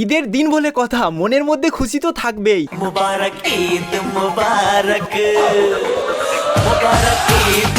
ঈদের দিন বলে কথা মনের মধ্যে খুশি তো থাকবেই। মুবারক ঈদ মুবারক। মুবারক ঈদ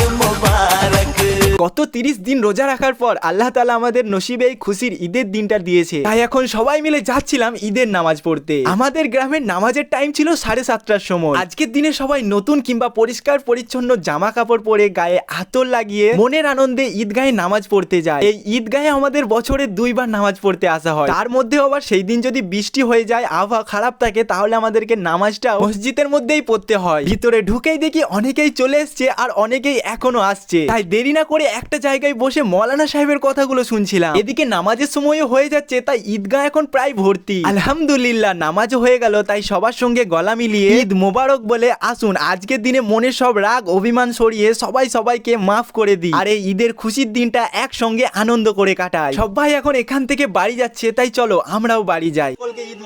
গত তিরিশ দিন রোজা রাখার পর আল্লাহ তালা আমাদের নসিবে এই খুশির ঈদের দিনটা দিয়েছে। তাই এখন সবাই মিলে যাচ্ছিলাম ঈদের নামাজ পড়তে। আমাদের গ্রামের নামাজের টাইম ছিল সাড়ে সাতটার সময়। আজকের দিনে সবাই নতুন কিংবা পরিষ্কার পরিচ্ছন্ন জামা কাপড় পরে গায়ে আতর লাগিয়ে মনের আনন্দে ঈদগাহে নামাজ পড়তে যায়। এই ঈদগাহে আমাদের বছরে দুইবার নামাজ পড়তে আসা হয়। তার মধ্যে আবার সেই দিন যদি বৃষ্টি হয়ে যায়, আবহাওয়া খারাপ থাকে, তাহলে আমাদেরকে নামাজটা মসজিদের মধ্যেই পড়তে হয়। ভিতরে ঢুকেই দেখি অনেকেই চলে এসছে আর অনেকেই এখনও আসছে। তাই দেরি না করে একটা জায়গায় বসে মৌলানা সাহেবের কথাগুলো শুনছিলাম। এদিকে নামাজের সময়ও হয়ে যাচ্ছে, তাই ঈদগাহ এখন প্রায় ভর্তি। আলহামদুলিল্লাহ নামাজও হয়ে গেল, তাই সবার সঙ্গে গলা মিলিয়ে ঈদ মোবারক বলে আসুন। আজকের দিনে মনের সব রাগ, অভিমান সরিয়ে সবাই সবাইকে মাফ করে দিই। আর এই ঈদের খুশির দিনটা একসঙ্গে আনন্দ করে কাটায় সবাই এখন এখান থেকে বাড়ি যাচ্ছে, তাই চলো আমরাও বাড়ি যাই।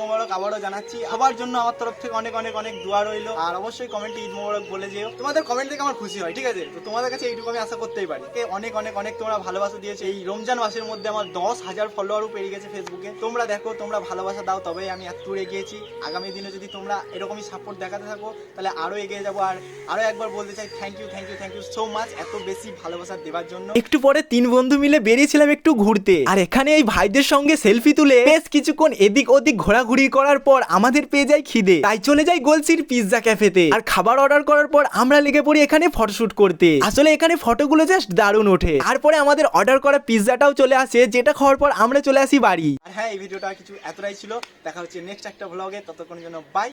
মোবারক আবারও জানাচ্ছি। সবার জন্য আমার তরফ থেকে অনেক অনেক অনেক দোয়া রইল। আর অবশ্যই কমেন্টে ঈদ মোবারক বলে যেও। তোমাদের কমেন্ট থেকে আমার খুশি হয়, ঠিক আছে? তো তোমাদের কাছে এইটুকু আমি আশা করতেই পারি। অনেক অনেক অনেক তোমরা ভালোবাসা দিয়েছ। এই রমজান মাসের মধ্যে আমার দশ হাজার ফলোয়ারও পেরিয়ে গেছে ফেসবুকে তোমরা দেখো, তোমরা ভালোবাসা দাও, তবেই আমি এত দূর এগিয়েছি। আগামী দিনে যদি তোমরা এরকমই সাপোর্ট দেখাতে থাকো, তাহলে আরও এগিয়ে যাব। আর আরও একবার বলতে চাই thank you thank you thank you so much এত বেশি ভালোবাসা দেওয়ার জন্য। একটু পরে তিন বন্ধু মিলে বেরিয়েছিলাম একটু ঘুরতে। আর এখানে এই ভাইদের সঙ্গে সেলফি তুলে বেশ কিছুক্ষণ এদিক ওদিক ঘোরাঘুরি করার পর আমাদের পেয়ে যায় খিদে। তাই চলে যাই গোলসির পিৎজা ক্যাফেতে। আর খাবার অর্ডার করার পর আমরা লেগে পড়ি এখানে ফটোশুট করতে। আসলে এখানে ফটোগুলো জাস্ট দারুণ ওঠে। তারপরে আমাদের অর্ডার করা পিৎজাটাও চলে আসে, যেটা খাওয়ার পর আমরা চলে আসি বাড়ি। আর হ্যাঁ এই ভিডিওটা কিছু এতটাই ছিল। দেখা হচ্ছে নেক্সট একটা ভ্লগে ততক্ষণের জন্য বাই